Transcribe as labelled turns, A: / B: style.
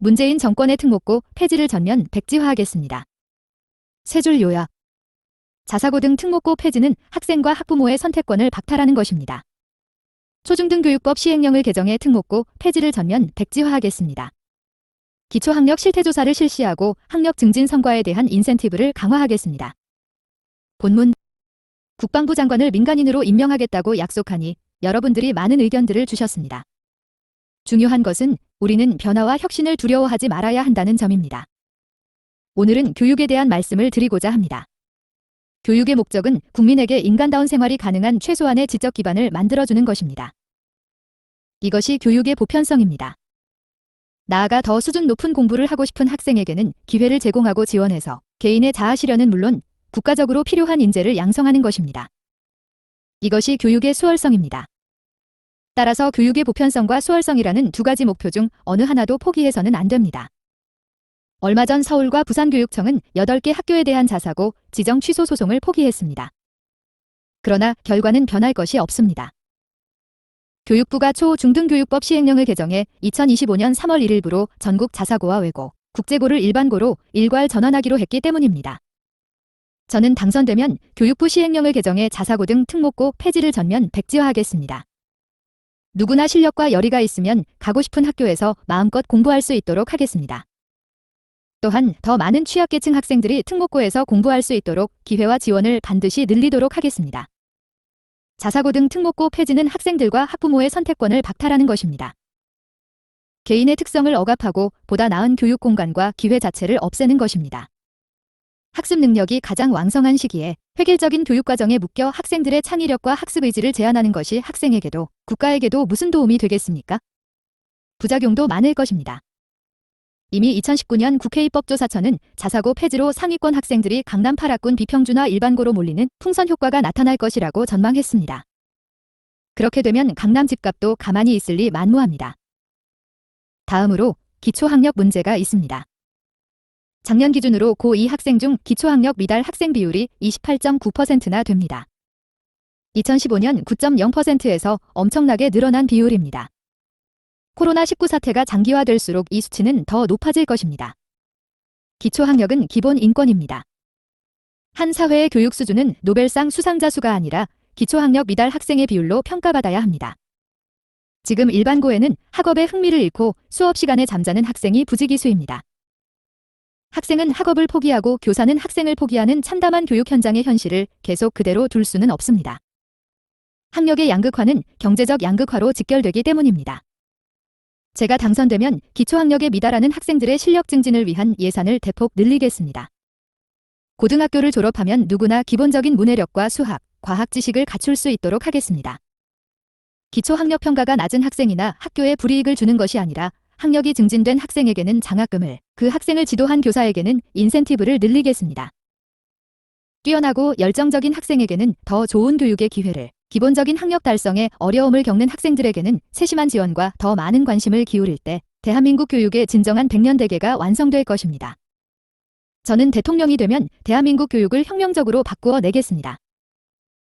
A: 문재인 정권의 특목고 폐지를 전면 백지화하겠습니다. 세 줄 요약. 자사고 등 특목고 폐지는 학생과 학부모의 선택권을 박탈하는 것입니다. 초중등교육법 시행령을 개정해 특목고 폐지를 전면 백지화하겠습니다. 기초학력 실태조사를 실시하고 학력 증진 성과에 대한 인센티브를 강화하겠습니다. 본문 국방부 장관을 민간인으로 임명하겠다고 약속하니 여러분들이 많은 의견들을 주셨습니다. 중요한 것은 우리는 변화와 혁신을 두려워하지 말아야 한다는 점입니다. 오늘은 교육에 대한 말씀을 드리고자 합니다. 교육의 목적은 국민에게 인간다운 생활이 가능한 최소한의 지적 기반을 만들어주는 것입니다. 이것이 교육의 보편성입니다. 나아가 더 수준 높은 공부를 하고 싶은 학생에게는 기회를 제공하고 지원해서 개인의 자아 실현은 물론 국가적으로 필요한 인재를 양성하는 것입니다. 이것이 교육의 수월성입니다. 따라서 교육의 보편성과 수월성이라는 두 가지 목표 중 어느 하나도 포기해서는 안 됩니다. 얼마 전 서울과 부산교육청은 8개 학교에 대한 자사고 지정 취소 소송을 포기했습니다. 그러나 결과는 변할 것이 없습니다. 교육부가 초 중등교육법 시행령을 개정해 2025년 3월 1일부로 전국 자사고와 외고, 국제고를 일반고로 일괄 전환하기로 했기 때문입니다. 저는 당선되면 교육부 시행령을 개정해 자사고 등 특목고 폐지를 전면 백지화하겠습니다. 누구나 실력과 열의가 있으면 가고 싶은 학교에서 마음껏 공부할 수 있도록 하겠습니다. 또한 더 많은 취약계층 학생들이 특목고에서 공부할 수 있도록 기회와 지원을 반드시 늘리도록 하겠습니다. 자사고 등 특목고 폐지는 학생들과 학부모의 선택권을 박탈하는 것입니다. 개인의 특성을 억압하고 보다 나은 교육 공간과 기회 자체를 없애는 것입니다. 학습 능력이 가장 왕성한 시기에 획일적인 교육 과정에 묶여 학생들의 창의력과 학습 의지를 제한하는 것이 학생에게도 국가에게도 무슨 도움이 되겠습니까? 부작용도 많을 것입니다. 이미 2019년 국회 입법조사처는 자사고 폐지로 상위권 학생들이 강남 8학군 비평준화 일반고로 몰리는 풍선 효과가 나타날 것이라고 전망했습니다. 그렇게 되면 강남 집값도 가만히 있을 리 만무합니다. 다음으로 기초학력 문제가 있습니다. 작년 기준으로 고2 학생 중 기초학력 미달 학생 비율이 28.9%나 됩니다. 2015년 9.0%에서 엄청나게 늘어난 비율입니다. 코로나19 사태가 장기화될수록 이 수치는 더 높아질 것입니다. 기초학력은 기본 인권입니다. 한 사회의 교육 수준은 노벨상 수상자 수가 아니라 기초학력 미달 학생의 비율로 평가받아야 합니다. 지금 일반고에는 학업에 흥미를 잃고 수업 시간에 잠자는 학생이 부지기수입니다. 학생은 학업을 포기하고 교사는 학생을 포기하는 참담한 교육 현장의 현실을 계속 그대로 둘 수는 없습니다. 학력의 양극화는 경제적 양극화로 직결되기 때문입니다. 제가 당선되면 기초학력에 미달하는 학생들의 실력 증진을 위한 예산을 대폭 늘리겠습니다. 고등학교를 졸업하면 누구나 기본적인 문해력과 수학, 과학 지식을 갖출 수 있도록 하겠습니다. 기초학력 평가가 낮은 학생이나 학교에 불이익을 주는 것이 아니라 학력이 증진된 학생에게는 장학금을, 그 학생을 지도한 교사에게는 인센티브를 늘리겠습니다. 뛰어나고 열정적인 학생에게는 더 좋은 교육의 기회를, 기본적인 학력 달성에 어려움을 겪는 학생들에게는 세심한 지원과 더 많은 관심을 기울일 때 대한민국 교육의 진정한 백년 대계가 완성될 것입니다. 저는 대통령이 되면 대한민국 교육을 혁명적으로 바꾸어 내겠습니다.